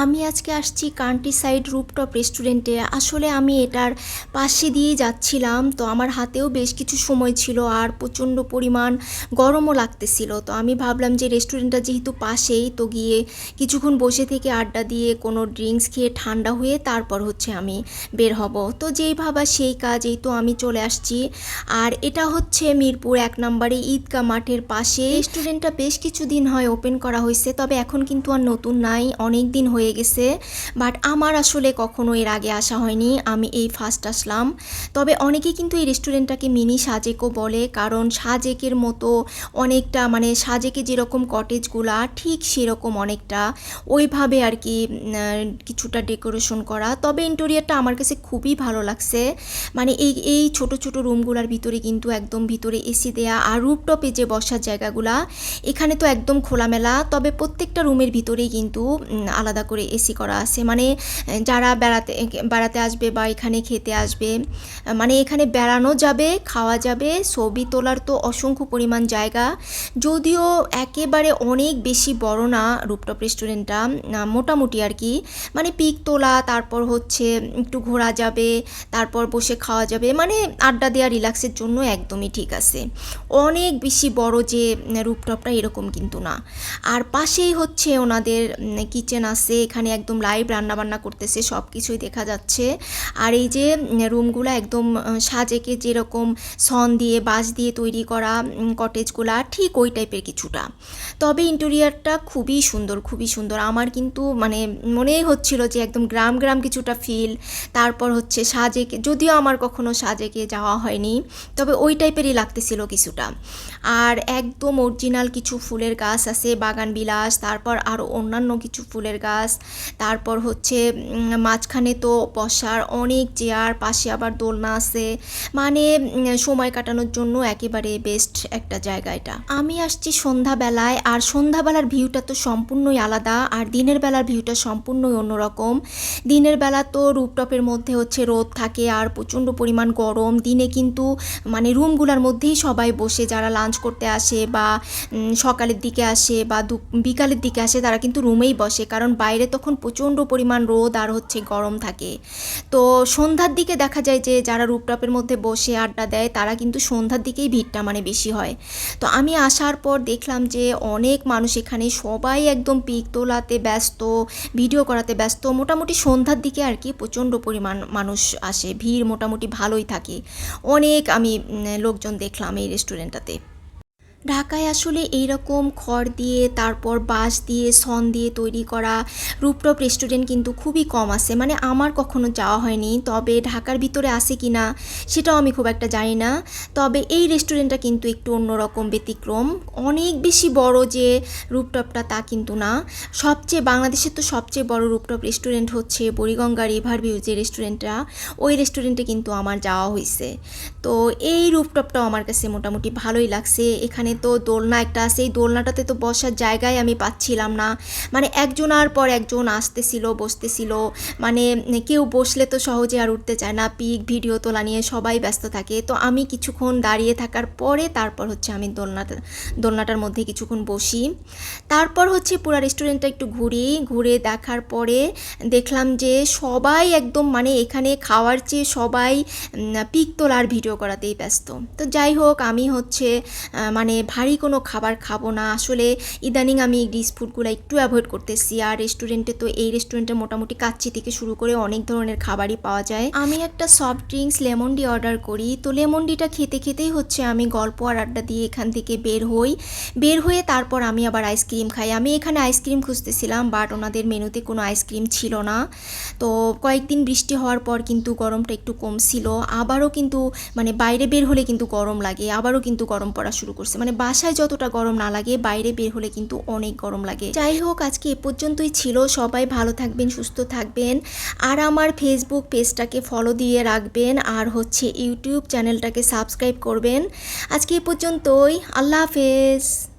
আমি আজকে আসছি কান্ট্রি সাইড রুপটপ রেস্টুরেন্টে আসলে আমি এটার পাশে দিয়ে যাচ্ছিলাম, তো আমার হাতেও বেশ কিছু সময় ছিল আর প্রচণ্ড পরিমাণ গরমও লাগতেছিল। তো আমি ভাবলাম যে রেস্টুরেন্টটা যেহেতু পাশেই, তো গিয়ে কিছুক্ষণ বসে থেকে আড্ডা দিয়ে কোনো ড্রিঙ্কস খেয়ে ঠান্ডা হয়ে তারপর হচ্ছে আমি বের হব। তো যেই ভাবা সেই কাজ এই তো আমি চলে আসছি। আর এটা হচ্ছে মিরপুর এক নম্বরে ঈদগা মাঠের পাশে। রেস্টুরেন্টটা বেশ কিছুদিন হয় ওপেন করা হয়েছে, তবে এখন কিন্তু আর নতুন নাই অনেক দিন হয়ে গেছে বাট আমার আসলে কখনো এর আগে আসা হয়নি, আমি এই ফার্স্ট আসলাম। তবে অনেকেই কিন্তু এই রেস্টুরেন্টটাকে মিনি সাজেকও বলে, কারণ সাজেকের মতো অনেকটা মানে সাজেকে যেরকম কটেজগুলা ঠিক সেরকম অনেকটা। ওইভাবে আর কি কিছুটা ডেকোরেশন করা। তবে ইন্টেরিয়ারটা আমার কাছে খুবই ভালো লাগছে। মানে এই এই ছোট ছোট রুমগুলোর ভিতরে কিন্তু একদম ভিতরে এসি দেয়া আর রুপটপে যে বসার জায়গাগুলা, এখানে তো একদম খোলামেলা, তবে প্রত্যেকটা রুমের ভিতরেই কিন্তু আলাদা করে এসি করা আছে। মানে যারা বেড়াতে বেড়াতে আসবে বা এখানে খেতে আসবে মানে এখানে বেড়ানো যাবে, খাওয়া যাবে, ছবি তোলার তো অসংখ্য পরিমাণ জায়গা। যদিও একেবারে অনেক বেশি বড় না রুপটপ রেস্টুরেন্টটা মোটামুটি আর কি। মানে পিক তোলা, তারপর হচ্ছে একটু ঘোরা যাবে, তারপর বসে খাওয়া যাবে মানে আড্ডা দেওয়া, রিল্যাক্সের জন্য একদমই ঠিক আছে। অনেক বেশি বড় যে রুপটপটা এরকম কিন্তু না। আর পাশেই হচ্ছে ওনাদের কিচেন আছে এখানে একদম লাইভ রান্নাবান্না করতেছে সব কিছুই দেখা যাচ্ছে। আর এই যে রুমগুলো একদম সাজেকে যেরকম সন দিয়ে, বাঁশ দিয়ে তৈরি করা কটেজগুলা ঠিক ওই টাইপের কিছুটা। তবে ইন্টেরিয়ারটা খুবই সুন্দর খুবই সুন্দর। আমার কিন্তু মানে মনেই হচ্ছিল যে একদম গ্রাম গ্রাম কিছুটা ফিল তারপর হচ্ছে সাজেকে, যদিও আমার কখনো সাজেকে যাওয়া হয়নি, তবে ওই টাইপেরই লাগতেছিল কিছুটা। আর একদম অরিজিনাল কিছু ফুলের গাছ আছে, বাগান বিলাস, তারপর আরও অন্যান্য কিছু ফুলের গাছ। তারপর হচ্ছে মাঝখানে তো বসার অনেক চেয়ার পাশে আবার দোলনা আছে। মানে সময় কাটানোর জন্য একেবারে বেস্ট একটা জায়গা এটা। আমি আসছি সন্ধ্যাবেলায়, আর সন্ধ্যাবেলার ভিউটা তো সম্পূর্ণই আলাদা, আর দিনের বেলার ভিউটা সম্পূর্ণই অন্যরকম। দিনের বেলা তো রুপটপের মধ্যে হচ্ছে রোদ থাকে, আর প্রচণ্ড পরিমাণ গরম। দিনে কিন্তু মানে রুমগুলোর মধ্যেই সবাই বসে, যারা লাঞ্চ করতে আসে বা সকালের দিকে আসে বা বিকালের দিকে আসে, তারা কিন্তু রুমেই বসে। কারণ বাইরে তখন প্রচণ্ড পরিমাণ রোদ আর হচ্ছে গরম থাকে। তো সন্ধ্যার দিকে দেখা যায় যে যারা রুপটপের মধ্যে বসে আড্ডা দেয়, তারা কিন্তু সন্ধ্যার দিকেই ভিড়টা মানে বেশি হয়। তো আমি আসার পর দেখলাম যে অনেক মানুষ এখানে সবাই একদম পিক তোলাতে ব্যস্ত, ভিডিও করাতে ব্যস্ত। মোটামুটি সন্ধ্যার দিকে আর কি প্রচণ্ড পরিমাণ মানুষ আসে, ভিড় মোটামুটি ভালোই থাকে। অনেক আমি লোকজন দেখলাম এই রেস্টুরেন্টটাতে ঢাকায় আসলে এইরকম খড় দিয়ে, তারপর বাঁশ দিয়ে, সন দিয়ে তৈরি করা রূপটপ রেস্টুরেন্ট কিন্তু খুবই কম আছে। মানে আমার কখনো যাওয়া হয়নি। তবে ঢাকার ভিতরে আছে কি না সেটাও আমি খুব একটা জানি না। তবে এই রেস্টুরেন্টটা কিন্তু একটু অন্যরকম ব্যতিক্রম। অনেক বেশি বড় যে রূপটপটা তা কিন্তু না। সবচেয়ে, বাংলাদেশের তো সবচেয়ে বড় রূপটপ রেস্টুরেন্ট হচ্ছে বুড়িগঙ্গা রিভার ভিউ যে রেস্টুরেন্টটা ওই রেস্টুরেন্টে কিন্তু আমার যাওয়া হয়েছে তো এই রুপটপটাও আমার কাছে মোটামুটি ভালোই লাগছে। এখানে তো দোলনা, একটা আছে এই দোলনাটাতে তো বসার জায়গায় আমি পাচ্ছিলাম না। মানে একজনার পর একজন আসতেছিল, বসতেছিল। মানে কেউ বসলে তো সহজে আর উঠতে চায় না। পিক, ভিডিও তোলা নিয়ে সবাই ব্যস্ত থাকে। তো আমি কিছুক্ষণ দাঁড়িয়ে থাকার পরে তারপর হচ্ছে আমি দোলনাটা, দোলনাটার মধ্যে কিছুক্ষণ বসি। তারপর হচ্ছে পুরো রেস্টুরেন্টটা একটু ঘুরি। ঘুরে দেখার পরে দেখলাম যে সবাই একদম মানে এখানে খাওয়ার চেয়ে সবাই পিক তোলার ভিডিও করাতেই ব্যস্ত। তো যাই হোক, আমি হচ্ছে মানে ভারী কোনো খাবার খাব না। আসলে ইদানিং আমি ডিস ফুডগুলো একটু অ্যাভয়েড করতেছি। আর রেস্টুরেন্টে তো এই রেস্টুরেন্টে মোটামুটি কাচ্চি থেকে শুরু করে অনেক ধরনের খাবারই পাওয়া যায়। আমি একটা soft drinks lemon D order করি। তো লেমন ডিটা খেতে খেতেই হচ্ছে আমি গল্প আর আড্ডা দিয়ে এখান থেকে বের হই। বের হয়ে তারপর আমি আবার আইসক্রিম খাই। আমি এখানে আইসক্রিম খুঁজতেছিলাম বাট ওনাদের মেনুতে কোনো আইসক্রিম ছিল না। তো কয়েকদিন বৃষ্টি হওয়ার পর কিন্তু গরমটা একটু কমছিল। আবারও কিন্তু মানে বাইরে বের হলে কিন্তু গরম লাগে। আবারও কিন্তু গরম পড়া শুরু করছে। মানে বাসায় যতটা গরম না লাগে, বাইরে বের হলে কিন্তু অনেক গরম লাগে। যাই হোক, আজকে এ পর্যন্তই ছিল। সবাই ভালো থাকবেন, সুস্থ থাকবেন। আর আমার ফেসবুক পেজটাকে ফলো দিয়ে রাখবেন। আর হচ্ছে ইউটিউব চ্যানেলটাকে সাবস্ক্রাইব করবেন। আজকে এ পর্যন্তই। আল্লাহ হাফেজ।